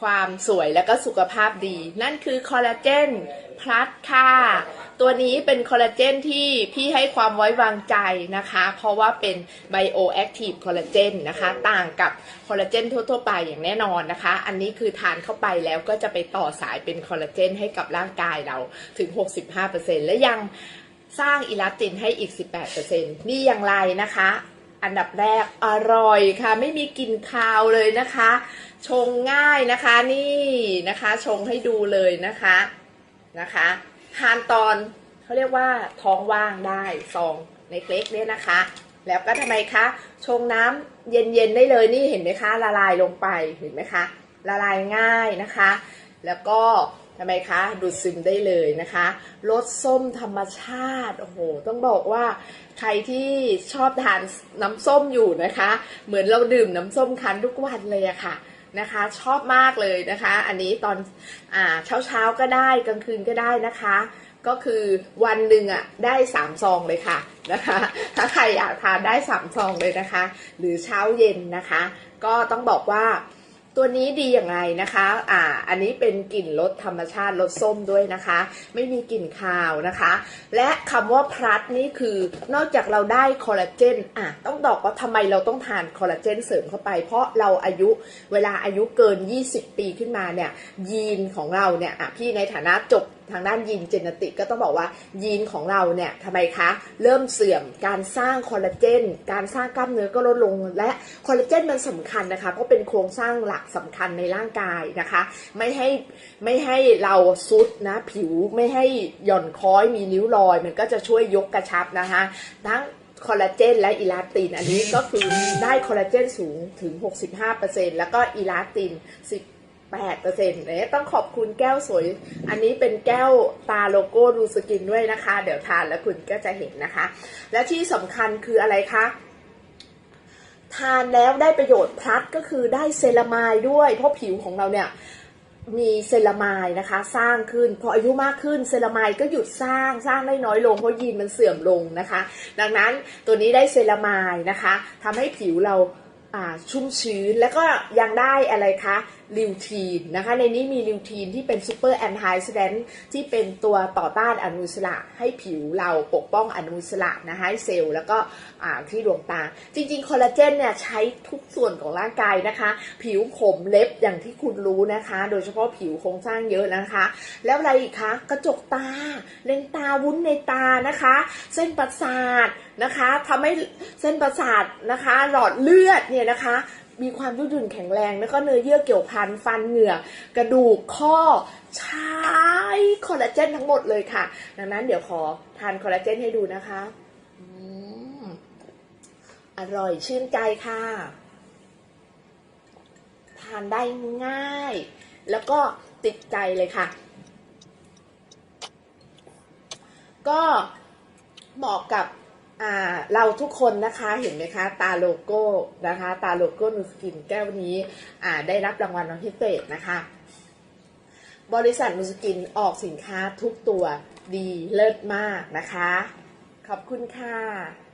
ความสวยและก็สุขภาพดี นั่นคือคอลลาเจนพลัสค่ะ ตัวนี้เป็นคอลลาเจนที่พี่ให้ความไว้วางใจนะคะ เพราะว่าเป็นไบโอแอคทีฟคอลลาเจนนะคะ ต่างกับคอลลาเจนทั่วๆไปอย่างแน่นอนนะคะ อันนี้คือทานเข้าไปแล้วก็จะไปต่อสายเป็นคอลลาเจนให้กับร่างกายเราถึง 65%และยังสร้างอิลาสตินให้อีก 18%นี่อย่างไรนะคะ อันดับแรกอร่อยค่ะ ไม่มีกลิ่นคาวเลยนะคะ ชงง่ายนะคะนี่นะคะ ชงให้ดูเลยนะคะนะคะทานตอนเขาเรียกว่าท้องว่างได้ซองในเล็กเนี่ยนะคะ แล้วก็ทำไมคะ ชงน้ำเย็นๆได้เลยนี่เห็นไหมคะ ละลายลงไปเห็นไหมคะ ละลายง่ายนะคะ แล้วก็ ทำไมคะ ดูดซึมได้เลยนะคะรสส้มธรรมชาติโอ้โหต้องบอกว่าใครที่ชอบทานน้ำส้มอยู่นะคะ เหมือนเราดื่มน้ำส้มคั้นทุกวันเลยอะค่ะนะคะชอบมากเลยนะคะ อันนี้ตอนอ่าเช้าเช้าๆก็ได้กลางคืนก็ได้นะคะ ก็คือวันหนึ่งอะได้สามซองเลยค่ะนะคะ ถ้าใครอยากทานได้สามซองเลยนะคะ หรือเช้าเย็นนะคะ ก็ต้องบอกว่า ตัวนี้ดีอย่างไรนะคะ อ่า อันนี้เป็นกลิ่นรสธรรมชาติรสส้มด้วยนะคะ ไม่มีกลิ่นคาวนะคะ และคำว่าพลัสนี่คือนอกจากเราได้คอลลาเจน อะ ต้องบอกว่าทำไมเราต้องทานคอลลาเจนเสริมเข้าไป เพราะเราอายุเวลาอายุเกิน 20 ปีขึ้นมาเนี่ยยีนของเราเนี่ย อะ พี่ในฐานะจบ ทางด้านยีนเจเนติกก็ต้องบอกว่ายีนของเราเนี่ยทำไมคะ เริ่มเสื่อมการสร้างคอลลาเจนการสร้างกล้ามเนื้อก็ลดลง และคอลลาเจนมันสำคัญนะคะเพราะเป็นโครงสร้างหลักสำคัญในร่างกายนะคะ ไม่ให้ไม่ให้เราซุดนะผิวไม่ให้หย่อนคล้อยมีริ้วรอย มันก็จะช่วยยกกระชับนะคะทั้งคอลลาเจนและอิลาติน อันนี้ก็คือได้คอลลาเจนสูงถึง 65%แล้วก็อิลาติน10 8เปอร์เซ็นต์เนี่ยต้องขอบคุณแก้วสวย อันนี้เป็นแก้วตาโลโก้ดูสกินด้วยนะคะ เดี๋ยวทานแล้วคุณก็จะเห็นนะคะ และที่สำคัญคืออะไรคะทานแล้วได้ประโยชน์พลัสก็คือได้เซรามายด้วย เพราะผิวของเราเนี่ยมีเซรามายนะคะ สร้างขึ้นพออายุมากขึ้นเซรามายก็หยุดสร้างสร้างได้น้อยลงเพราะยีนมันเสื่อมลงนะคะ ดังนั้นตัวนี้ได้เซรามายนะคะทำให้ผิวเราชุ่มชื้นแล้วก็ยังได้อะไรคะ ลิวทีนนะคะในนี้มีลิวทีนที่เป็นซูเปอร์แอนตี้ซิแดนต์ที่เป็นตัวต่อต้านอนุมูลอิสระ ให้ผิวเราปกป้องอนุมูลอิสระนะคะให้เซลล์แล้วก็ที่ดวงตา จริงๆ คอลลาเจนเนี่ยใช้ทุกส่วนของร่างกายนะคะ ผิวผมเล็บอย่างที่คุณรู้นะคะ โดยเฉพาะผิวโครงสร้างเยอะนะคะ แล้วอะไรอีกคะ กระจกตา เลนตาวุ้นในตานะคะ เส้นประสาทนะคะทำให้เส้นประสาทนะคะ หลอดเลือดเนี่ยนะคะ มีความยืดหยุ่นแข็งแรง แล้วก็เนื้อเยื่อเกี่ยวพันฟันเหงือกกระดูกข้อใช้คอลลาเจนทั้งหมดเลยค่ะ ดังนั้นเดี๋ยวขอทานคอลลาเจนให้ดูนะคะอืมอร่อยชื่นใจค่ะ ทานได้ง่าย แล้วก็ติดใจเลยค่ะ ก็เหมาะกับ เราทุกคนนะคะเห็นไหมคะตาโลโก้นะคะ ตาโลโก้นูสกินแก้วนี้ได้รับรางวัลพิเศษนะคะ บริษัทนูสกินออกสินค้าทุกตัวดีเลิศมากนะคะ ขอบคุณค่ะ